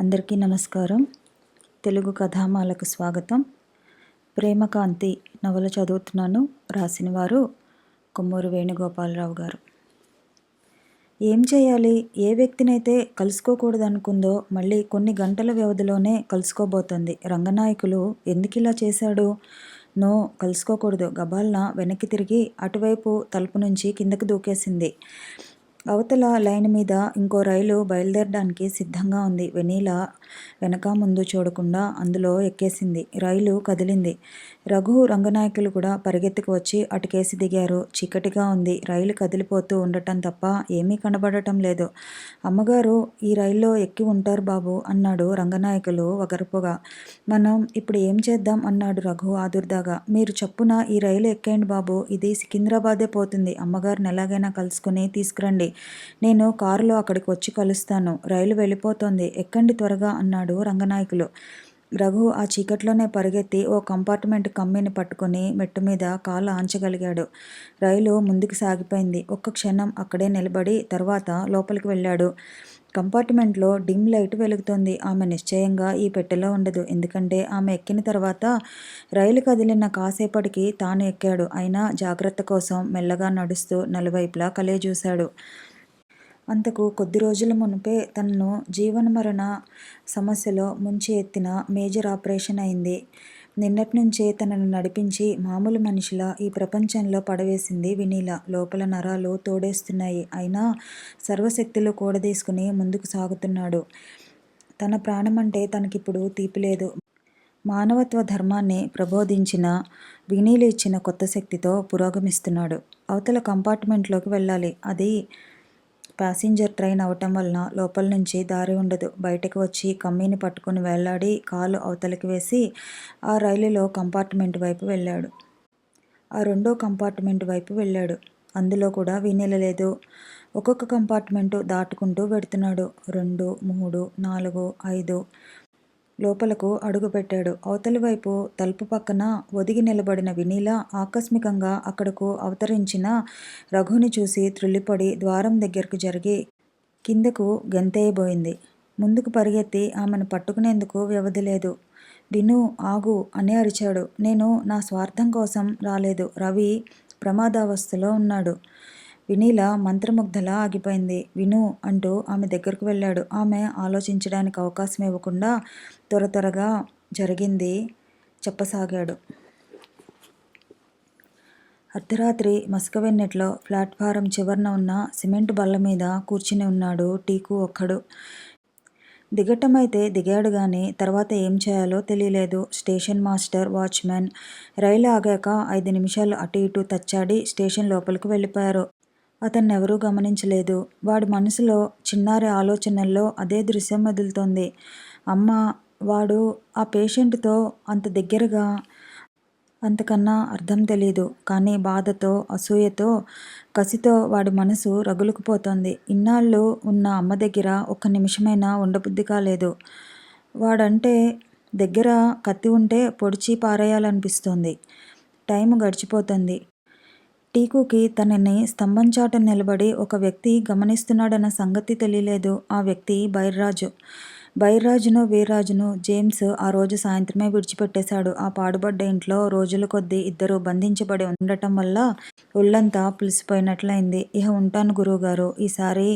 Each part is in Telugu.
అందరికీ నమస్కారం. తెలుగు కథామాలకు స్వాగతం. ప్రేమకాంతి నవల చదువుతున్నాను రాసిన వారు కొమ్మూరు వేణుగోపాలరావు గారు. ఏం చేయాలి? ఏ వ్యక్తినైతే కలుసుకోకూడదనుకుందో మళ్ళీ కొన్ని గంటల వ్యవధిలోనే కలుసుకోబోతోంది. రంగనాయకులు ఎందుకు ఇలా చేశాడు? నో కలుసుకోకూడదు. గబాల్న వెనక్కి తిరిగి అటువైపు తలుపు నుంచి కిందకు దూకేసింది. అవతల లైన్ మీద ఇంకో రైలు బయలుదేరడానికి సిద్ధంగా ఉంది. వెనీలా వెనక ముందు చూడకుండా అందులో ఎక్కేసింది. రైలు కదిలింది. రఘు రంగనాయకులు కూడా పరిగెత్తుకు వచ్చి అటుకేసి దిగారు. చీకటిగా ఉంది. రైలు కదిలిపోతూ ఉండటం తప్ప ఏమీ కనబడటం లేదు. అమ్మగారు ఈ రైల్లో ఎక్కి ఉంటారు బాబు అన్నాడు రంగనాయకులు ఒకరుపుగా మనం ఇప్పుడు ఏం చేద్దాం అన్నాడు రఘు ఆదుర్దాగా. మీరు చప్పున ఈ రైలు ఎక్కేయండి బాబు. ఇది సికింద్రాబాదే పోతుంది. అమ్మగారిని ఎలాగైనా కలుసుకుని తీసుకురండి. నేను కారులో అక్కడికి వచ్చి కలుస్తాను. రైలు వెళ్ళిపోతోంది. ఎక్కండి త్వరగా అన్నాడు రంగనాయకులు. రఘు ఆ చీకట్లోనే పరిగెత్తి ఓ కంపార్ట్మెంట్ కమ్మిని పట్టుకుని మెట్టు మీద కాలు ఆంచగలిగాడు. రైలు ముందుకు సాగిపోయింది. ఒక్క క్షణం అక్కడే నిలబడి తర్వాత లోపలికి వెళ్ళాడు. కంపార్ట్మెంట్లో డిమ్ లైట్ వెలుగుతోంది. ఆమె నిశ్చయంగా ఈ పెట్టెలో ఉండదు. ఎందుకంటే ఆమె ఎక్కిన తర్వాత రైలు కదిలిన కాసేపటికి తాను ఎక్కాడు. అయినా జాగ్రత్త కోసం మెల్లగా నడుస్తూ నలువైపులా కలే చూశాడు. అంతకు కొద్ది రోజుల మునిపే తనను జీవనమరణ సమస్యలో ముంచి ఎత్తిన మేజర్ ఆపరేషన్ అయింది. నిన్నటి నుంచే తనను నడిపించి మామూలు మనిషిలా ఈ ప్రపంచంలో పడవేసింది వినీల. లోపల నరాలు తోడేస్తున్నాయి. అయినా సర్వశక్తులు కూడదీసుకుని ముందుకు సాగుతున్నాడు. తన ప్రాణమంటే తనకిప్పుడు తీపిలేదు మానవత్వ ధర్మాన్ని ప్రబోధించిన వినీలు ఇచ్చిన కొత్త శక్తితో పురోగమిస్తున్నాడు. అవతల కంపార్ట్మెంట్లోకి వెళ్ళాలి. అది ప్యాసింజర్ ట్రైన్ అవటం వలన లోపల నుంచి దారి ఉండదు. బయటకు వచ్చి కమ్మీని పట్టుకుని వెళ్ళాడి. కాలు అవతలికి వేసి ఆ రైలులో కంపార్ట్మెంట్ వైపు వెళ్ళాడు. ఆ రెండో కంపార్ట్మెంట్ వైపు వెళ్ళాడు. అందులో కూడా వినలేదు. ఒక్కొక్క కంపార్ట్మెంటు దాటుకుంటూ పెడుతున్నాడు రెండు మూడు నాలుగు ఐదు లోపలకు అడుగుపెట్టాడు. అవతలి వైపు తలుపు పక్కన ఒదిగి నిలబడిన వినీల ఆకస్మికంగా అక్కడకు అవతరించిన రఘుని చూసి త్రుల్లిపడి ద్వారం దగ్గరకు జరిగి కిందకు గెంతేయబోయింది. ముందుకు పరిగెత్తి ఆమెను పట్టుకునేందుకు వ్యవధి లేదు. విను ఆగు అని అరిచాడు. నేను నా స్వార్థం కోసం రాలేదు. రవి ప్రమాదావస్థలో ఉన్నాడు. వినీల మంత్రముగ్ధలా ఆగిపోయింది. విను అంటూ ఆమె దగ్గరకు వెళ్ళాడు. ఆమె ఆలోచించడానికి అవకాశం ఇవ్వకుండా త్వర త్వరగా జరిగింది చెప్పసాగాడు. అర్ధరాత్రి మసకవెన్నెట్లో ప్లాట్ఫారం చివరన ఉన్న సిమెంట్ బల్ల మీద కూర్చుని ఉన్నాడు టీకు ఒక్కడు. దిగటమైతే దిగాడు కానీ తర్వాత ఏం చేయాలో తెలియలేదు. స్టేషన్ మాస్టర్ వాచ్మెన్ రైలు ఆగాక ఐదు నిమిషాలు అటు ఇటు తచ్చాడి స్టేషన్ లోపలికి వెళ్ళిపోయారు. అతన్నెవరూ గమనించలేదు. వాడి మనసులో చిన్నారి ఆలోచనల్లో అదే దృశ్యం మెదులుతోంది. అమ్మ వాడు ఆ పేషెంట్తో అంత దగ్గరగా అంతకన్నా అర్థం తెలియదు కానీ బాధతో అసూయతో కసితో వాడి మనసు రగులుకుపోతోంది. ఇన్నాళ్ళు ఉన్న అమ్మ దగ్గర ఒక్క నిమిషమైనా ఉండబుద్ధి కాలేదు వాడంటే దగ్గర కత్తి ఉంటే పొడిచి పారేయాలనిపిస్తోంది. టైం గడిచిపోతుంది. టీకుకి తనని స్తంభం చాట నిలబడి ఒక వ్యక్తి గమనిస్తున్నాడన్న సంగతి తెలియలేదు. ఆ వ్యక్తి బైర్రాజు. బైర్రాజును వీర్రాజును జేమ్స్ ఆ రోజు సాయంత్రమే విడిచిపెట్టేశాడు. ఆ పాడుబడ్డ ఇంట్లో రోజుల కొద్దీ ఇద్దరు బంధించబడి ఉండటం వల్ల ఒళ్ళంతా పులిసిపోయినట్లయింది. ఇహ ఉంటాను గురువుగారు. ఈసారి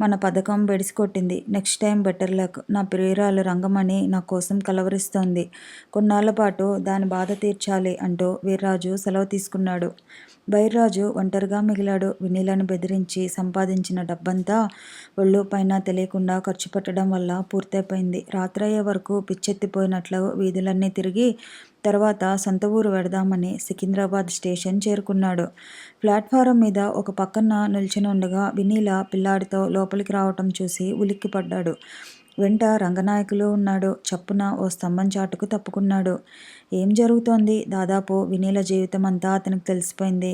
మన పథకం బెడిసికొట్టింది. Next time better luck. నా ప్రియురాలు రంగమణి నా కోసం కలవరిస్తోంది. కొన్నాళ్ళ పాటు దాని బాధ తీర్చాలి అంటూ వీర్రాజు సెలవు తీసుకున్నాడు. బైర్రాజు ఒంటరిగా మిగిలాడు. వినీలను బెదిరించి సంపాదించిన డబ్బంతా ఒళ్ళు పైన తెలియకుండా ఖర్చు పెట్టడం వల్ల పూర్తయిపోయింది. రాత్రయ్యే వరకు పిచ్చెత్తిపోయినట్లు వీధులన్నీ తిరిగి తర్వాత సొంత ఊరు వెడదామని సికింద్రాబాద్ స్టేషన్ చేరుకున్నాడు. ప్లాట్ఫారం మీద ఒక పక్కన నిల్చుని ఉండగా వినీల పిల్లాడితో లోపలికి రావటం చూసి ఉలిక్కిపడ్డాడు. వెంట రంగనాయకులు ఉన్నాడు. చప్పున ఓ స్తంభం చాటుకు తప్పుకున్నాడు. ఏం జరుగుతోంది? దాదాపు వినీల జీవితం అంతా అతనికి తెలిసిపోయింది.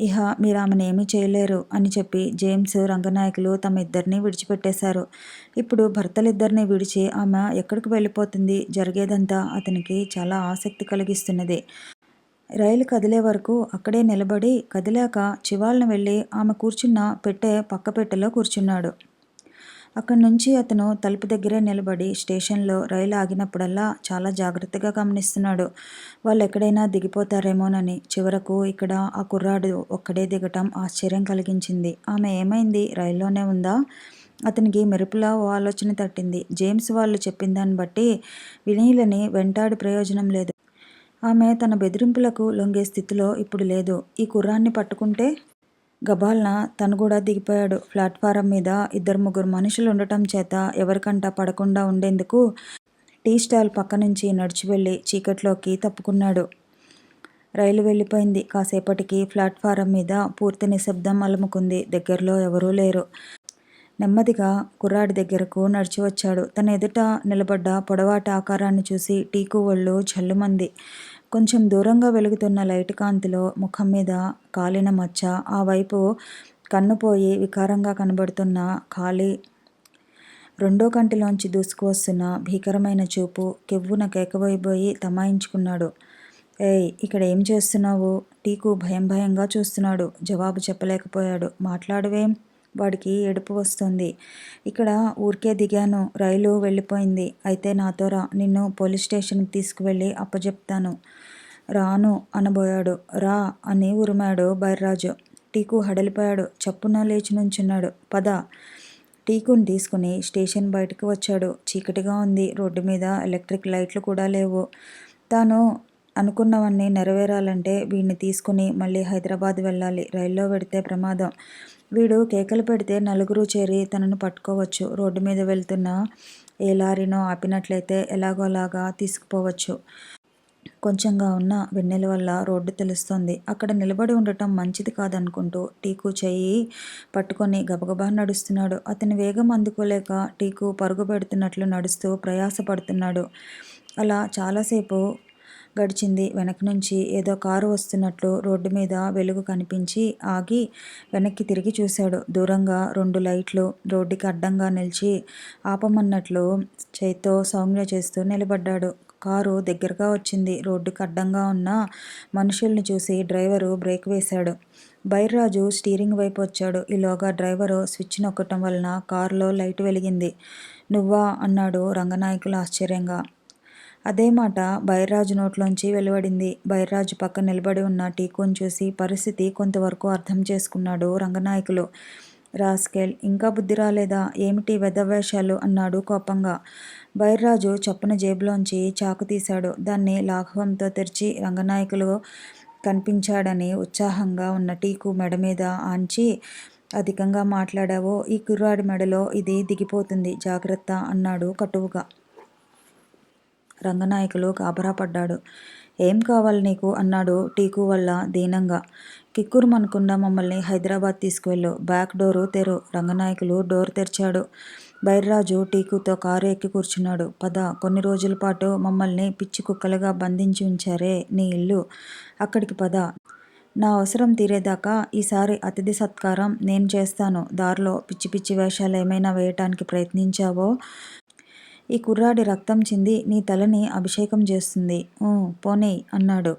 ఇహ మీరు ఆమెను ఏమీ చేయలేరు అని చెప్పి జేమ్స్ రంగనాయకులు తమ ఇద్దరిని విడిచిపెట్టేశారు. ఇప్పుడు భర్తలిద్దరిని విడిచి ఆమె ఎక్కడికి వెళ్ళిపోతుంది? జరిగేదంతా అతనికి చాలా ఆసక్తి కలిగిస్తున్నది. రైలు కదిలే వరకు అక్కడే నిలబడి కదిలాక చివాలను వెళ్ళి ఆమె కూర్చున్న పెట్టె పక్క పెట్టెలో కూర్చున్నాడు. అక్కడి నుంచి అతను తలుపు దగ్గరే నిలబడి స్టేషన్లో రైలు ఆగినప్పుడల్లా చాలా జాగ్రత్తగా గమనిస్తున్నాడు. వాళ్ళు ఎక్కడైనా దిగిపోతారేమోనని చివరకు ఇక్కడ ఆ కుర్రాడు ఒక్కడే దిగటం ఆశ్చర్యం కలిగించింది. ఆమె ఏమైంది? రైల్లోనే ఉందా? అతనికి మెరుపులా ఓ ఆలోచన తట్టింది. జేమ్స్ వాళ్ళు చెప్పిన దాన్ని బట్టి వినీలని వెంటాడి ప్రయోజనం లేదు. ఆమె తన బెదిరింపులకు లొంగే స్థితిలో ఇప్పుడు లేదు. ఈ కుర్రాన్ని పట్టుకుంటే గబాల్న తను కూడా దిగిపోయాడు. ప్లాట్ఫారం మీద ఇద్దరు ముగ్గురు మనుషులు ఉండటం చేత ఎవరికంటా పడకుండా ఉండేందుకు టీ స్టాల్ పక్క నుంచి నడిచి వెళ్ళి చీకట్లోకి తప్పుకున్నాడు. రైలు వెళ్ళిపోయింది. కాసేపటికి ప్లాట్ఫారం మీద పూర్తి నిశ్శబ్దం అలముకుంది. దగ్గరలో ఎవరూ లేరు. నెమ్మదిగా కుర్రాడి దగ్గరకు నడిచి వచ్చాడు తన ఎదుట నిలబడ్డ పొడవాటి ఆకారాన్ని చూసి టీకు ఒళ్ళు జల్లుమంది. కొంచెం దూరంగా వెలుగుతున్న లైట్ కాంతిలో ముఖం మీద కాలిన మచ్చ ఆ వైపు కన్నుపోయి వికారంగా కనబడుతున్న ఖాళీ రెండో కంటిలోంచి దూసుకువస్తున్న భీకరమైన చూపు కెవ్వున కేకబోయిపోయి తమాయించుకున్నాడు. ఏయ్ ఇక్కడ ఏం చేస్తున్నావు? టీకు భయం భయంగా చూస్తున్నాడు. జవాబు చెప్పలేకపోయాడు. మాట్లాడవేం? వాడికి ఏడుపు వస్తుంది. ఇక్కడ ఊరికే దిగాను. రైలు వెళ్ళిపోయింది. అయితే నాతో రా. నిన్ను పోలీస్ స్టేషన్కి తీసుకువెళ్ళి అప్పజెప్తాను. రాను అనబోయాడు. రా అని ఉరిమాడు బైర్రాజు. టీకు హడలిపోయాడు. చప్పున లేచి నుంచున్నాడు. పద. టీకుని తీసుకుని స్టేషన్ బయటకు వచ్చాడు. చీకటిగా ఉంది. రోడ్డు మీద ఎలక్ట్రిక్ లైట్లు కూడా లేవు. తాను అనుకున్నవన్నీ నెరవేరాలంటే వీడిని తీసుకుని మళ్ళీ హైదరాబాద్ వెళ్ళాలి. రైల్లో పెడితే ప్రమాదం. వీడు కేకలు పెడితే నలుగురు చేరి తనను పట్టుకోవచ్చు. రోడ్డు మీద వెళ్తున్న ఏ లారీనో ఆపినట్లయితే ఎలాగోలాగా తీసుకుపోవచ్చు. కొంచెంగా ఉన్న వెన్నెల వల్ల రోడ్డు తెలుస్తోంది. అక్కడ నిలబడి ఉండటం మంచిది కాదనుకుంటూ టీకు చెయ్యి పట్టుకొని గబగబా నడుస్తున్నాడు. అతని వేగం అందుకోలేక టీకు పరుగు పెడుతున్నట్లు నడుస్తూ ప్రయాసపడుతున్నాడు. అలా చాలాసేపు గడిచింది. వెనక నుంచి ఏదో కారు వస్తున్నట్లు రోడ్డు మీద వెలుగు కనిపించి ఆగి వెనక్కి తిరిగి చూశాడు. దూరంగా రెండు లైట్లు రోడ్డుకి అడ్డంగా నిలిచి ఆపమన్నట్లు చేత్తో సౌమ్య చేస్తూ నిలబడ్డాడు. కారు దగ్గరగా వచ్చింది. రోడ్డుకి అడ్డంగా ఉన్న మనుషుల్ని చూసి డ్రైవరు బ్రేక్ వేశాడు. బైర్రాజు స్టీరింగ్ వైపు వచ్చాడు. ఈలోగా డ్రైవరు స్విచ్ నొక్కటం వలన కారులో లైట్ వెలిగింది. నువ్వా? అన్నాడు రంగనాయకులు ఆశ్చర్యంగా. అదే మాట బైర్రాజు నోట్లోంచి వెలువడింది. బైర్రాజు పక్క నిలబడి ఉన్న టీకోని చూసి పరిస్థితి కొంతవరకు అర్థం చేసుకున్నాడు రంగనాయకులు. రాస్కెల్ ఇంకా బుద్ధి రాలేదా? ఏమిటి వెదవేషాలు? అన్నాడు కోపంగా. బైర్రాజు చప్పున జేబులోంచి చాకు తీశాడు. దాన్ని లాఘవంతో తెరిచి రంగనాయకులు కనిపించాడని ఉత్సాహంగా ఉన్న టీకు మెడ మీద ఆంచి అధికంగా మాట్లాడావో ఈ కుర్రాడి మెడలో ఇది దిగిపోతుంది. జాగ్రత్త అన్నాడు కటువుగా. రంగనాయకులు గాబరాపడ్డాడు ఏం కావాలి నీకు? అన్నాడు టీకు వల్ల దీనంగా. కిక్కురు కిక్కురుమనకుండా మమ్మల్ని హైదరాబాద్ తీసుకువెళ్ళు. బ్యాక్ డోరు తెరు. రంగనాయకులు డోర్ తెరిచాడు. బైర్రాజు టీకుతో కారు ఎక్కి కూర్చున్నాడు. పద కొన్ని రోజుల పాటు మమ్మల్ని పిచ్చి కుక్కలుగా బంధించి ఉంచారే నీ ఇల్లు. అక్కడికి పద. నా అవసరం తీరేదాకా ఈసారి అతిథి సత్కారం నేను చేస్తాను. దారిలో పిచ్చి పిచ్చి వేషాలు ఏమైనా వేయటానికి ప్రయత్నించావో? ఈ కుర్రాడి రక్తం చింది నీ తలని అభిషేకం చేస్తుంది. పోనీ అన్నాడు.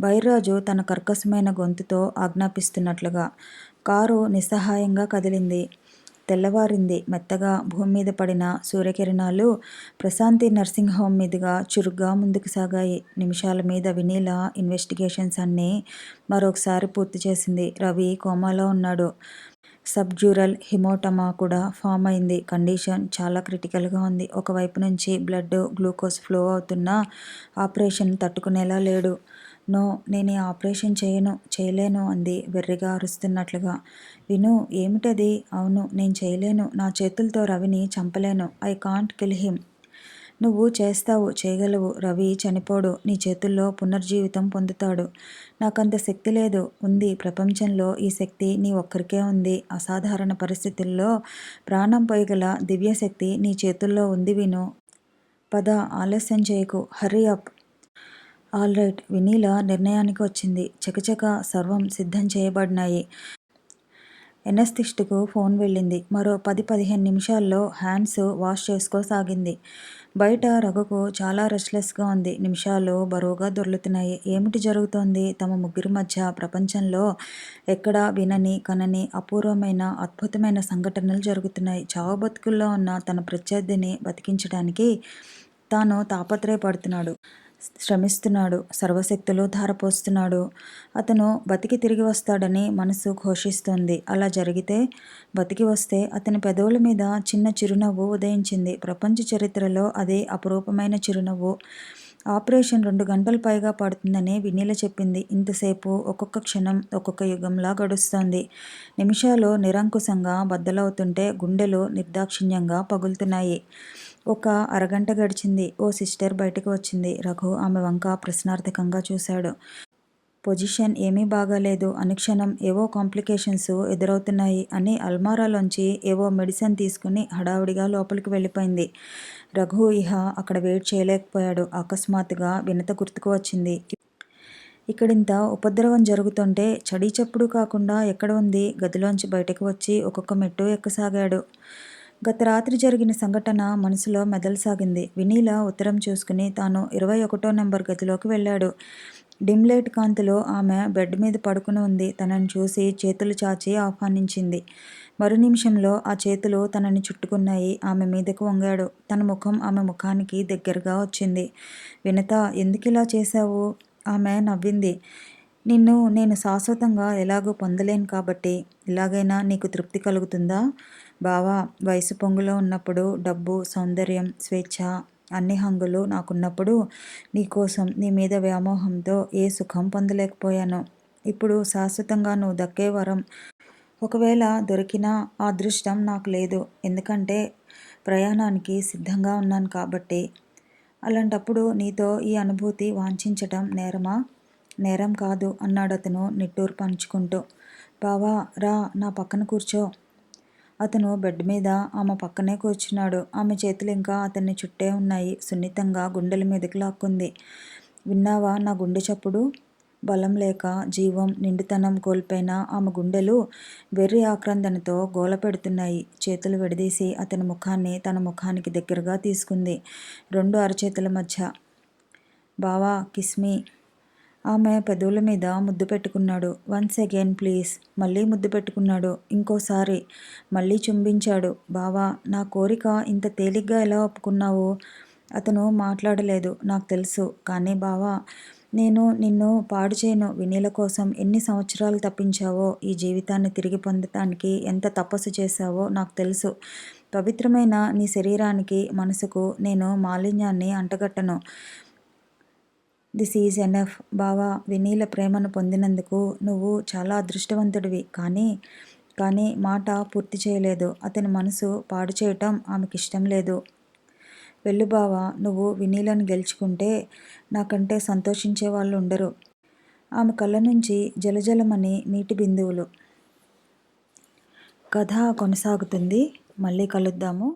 బైర్రాజు తన కర్కశమైన గొంతుతో ఆజ్ఞాపిస్తున్నట్లుగా. కారు నిస్సహాయంగా కదిలింది. తెల్లవారింది మెత్తగా భూమి మీద పడిన సూర్యకిరణాలు ప్రశాంతి నర్సింగ్ హోమ్ మీదుగా చురుగ్గా ముందుకు సాగాయి. నిమిషాల మీద వినీల ఇన్వెస్టిగేషన్స్ అన్నీ మరొకసారి పూర్తి చేసింది. రవి కోమాలో ఉన్నాడు. సబ్జ్యూరల్ హిమోటమా కూడా ఫామ్ అయింది. కండిషన్ చాలా క్రిటికల్గా ఉంది. ఒకవైపు నుంచి బ్లడ్ గ్లూకోజ్ ఫ్లో అవుతున్నా ఆపరేషన్ తట్టుకునేలా లేడు. నో నేను ఈ ఆపరేషన్ చేయను చేయలేను అంది వెర్రిగా అరుస్తున్నట్లుగా. విను ఏమిటది? అవును నేను చేయలేను. నా చేతులతో రవిని చంపలేను. I can't kill him. నువ్వు చేస్తావు చేయగలవు. రవి చనిపోడు. నీ చేతుల్లో పునర్జీవితం పొందుతాడు. నాకంత శక్తి లేదు. ఉంది ప్రపంచంలో ఈ శక్తి నీ ఒక్కరికే ఉంది. అసాధారణ పరిస్థితుల్లో ప్రాణం పోయగల దివ్యశక్తి నీ చేతుల్లో ఉంది విను. పద ఆలస్యం చేయకు. Hurry up. All right Vineela నిర్ణయానికి వచ్చింది చకచక సర్వం సిద్ధం చేయబడినాయి ఎనస్థిస్ట్కు ఫోన్ వెళ్ళింది. మరో పది పదిహేను నిమిషాల్లో హ్యాండ్స్ వాష్ చేసుకోసాగింది. బయట రఘుకు చాలా రెస్ట్లెస్గా ఉంది. నిమిషాలు బరువుగా దొర్లుతున్నాయి. ఏమిటి జరుగుతోంది? తమ ముగ్గురి మధ్య ప్రపంచంలో ఎక్కడ వినని, కనని అపూర్వమైన, అద్భుతమైన సంఘటనలు జరుగుతున్నాయి. చావు బతుకుల్లో ఉన్న తన ప్రత్యర్థిని బతికించడానికి తాను తాపత్రయపడుతున్నాడు. శ్రమిస్తున్నాడు. సర్వశక్తులు ధారపోస్తున్నాడు. అతను బతికి తిరిగి వస్తాడని మనసు ఘోషిస్తోంది. అలా జరిగితే, బతికి వస్తే అతని పెదవుల మీద చిన్న చిరునవ్వు ఉదయించింది. ప్రపంచ చరిత్రలో అదే అపురూపమైన చిరునవ్వు. ఆపరేషన్ రెండు గంటలు పైగా పడుతుందని వినీల చెప్పింది. ఇంతసేపు ఒక్కొక్క క్షణం ఒక్కొక్క యుగంలా గడుస్తోంది. నిమిషాలు నిరంకుశంగా బద్దలవుతుంటే గుండెలు నిర్దాక్షిణ్యంగా పగులుతున్నాయి. ఒక అరగంట గడిచింది. ఓ సిస్టర్ బయటకు వచ్చింది. రఘు ఆమె వంక ప్రశ్నార్థకంగా చూశాడు. పొజిషన్ ఏమీ బాగాలేదు. అనుక్షణం ఏవో కాంప్లికేషన్స్ ఎదురవుతున్నాయి అని అల్మారాలోంచి ఏవో మెడిసిన్ తీసుకుని హడావుడిగా లోపలికి వెళ్ళిపోయింది. రఘు ఇహ అక్కడ వెయిట్ చేయలేకపోయాడు. అకస్మాత్తుగా వినత గుర్తుకు వచ్చింది. ఇక్కడింత ఉపద్రవం జరుగుతుంటే చడీ చప్పుడు కాకుండా ఎక్కడ ఉంది? గదిలోంచి బయటకు వచ్చి ఒక్కొక్క మెట్టు ఎక్కసాగాడు. గత రాత్రి జరిగిన సంఘటన మనసులో మెదలసాగింది. వినీల ఉత్తరం చూసుకుని తాను ఇరవై ఒకటో నెంబర్ గదిలోకి వెళ్ళాడు. డిమ్లైట్ కాంతిలో ఆమె బెడ్ మీద పడుకుని ఉంది. తనని చూసి చేతులు చాచి ఆహ్వానించింది. మరు నిమిషంలో ఆ చేతులు తనని చుట్టుకున్నాయి. ఆమె మీదకు వంగాడు. తన ముఖం ఆమె ముఖానికి దగ్గరగా వచ్చింది. వినత ఎందుకు ఇలా చేశావు? ఆమె నవ్వింది. నిన్ను నేను శాశ్వతంగా ఎలాగో పొందలేను కాబట్టి. ఇలాగైనా నీకు తృప్తి కలుగుతుందా? బావా! వయసు పొంగులో ఉన్నప్పుడు డబ్బు, సౌందర్యం, స్వేచ్ఛ అన్ని హంగులు నాకున్నప్పుడు నీకోసం, నీ మీద వ్యామోహంతో ఏ సుఖం పొందలేకపోయాను. ఇప్పుడు శాశ్వతంగా నువ్వు దక్కే వరం ఒకవేళ దొరికినా ఆ అదృష్టం నాకు లేదు. ఎందుకంటే ప్రయాణానికి సిద్ధంగా ఉన్నాను కాబట్టి. అలాంటప్పుడు నీతో ఈ అనుభూతి వాంఛించటం నేరమా? నేరం కాదు అన్నాడు అతను నిట్టూరు పంచుకుంటూ బావా! రా నా పక్కన కూర్చో. అతను బెడ్ మీద ఆమె పక్కనే కూర్చున్నాడు. ఆమె చేతులు ఇంకా అతన్ని చుట్టే ఉన్నాయి. సున్నితంగా గుండెల మీదకు లాక్కుంది. విన్నావా నా గుండె చప్పుడు? బలం లేక, జీవం, నిండుతనం కోల్పోయిన ఆమె గుండెలు వెర్రి ఆక్రందనతో గోల పెడుతున్నాయి. చేతులు విడదీసి అతని ముఖాన్ని తన ముఖానికి దగ్గరగా తీసుకుంది. రెండు అరచేతుల మధ్య. బావా! కిస్మీ ఆమె పెదవుల మీద ముద్దు పెట్టుకున్నాడు. Once again please. మళ్ళీ ముద్దు పెట్టుకున్నాడు. ఇంకోసారి. మళ్ళీ చుంబించాడు. బావా! నా కోరిక ఇంత తేలిగ్గా ఎలా ఒప్పుకున్నావు? అతను మాట్లాడలేదు. నాకు తెలుసు. కానీ బావా! నేను నిన్ను పాడు చేయను వినీల కోసం ఎన్ని సంవత్సరాలు తప్పించావో ఈ జీవితాన్ని తిరిగి పొందటానికి ఎంత తపస్సు చేశావో నాకు తెలుసు. పవిత్రమైన నీ శరీరానికి, మనసుకు నేను మాలిన్యాన్ని అంటగట్టను. This is enough. బావా! వినీల ప్రేమను పొందినందుకు నువ్వు చాలా అదృష్టవంతుడివి. కానీ కానీ మాట పూర్తి చేయలేదు. అతని మనసు పాడు చేయటం ఆమెకిష్టం లేదు. వెళ్ళు బావా! నువ్వు వినీలను గెలుచుకుంటే నాకంటే సంతోషించే వాళ్ళు ఉండరు ఆమె కళ్ళ నుంచి జలజలమని నీటి బిందువులు. కథ కొనసాగుతుంది. మళ్ళీ కలుద్దాము.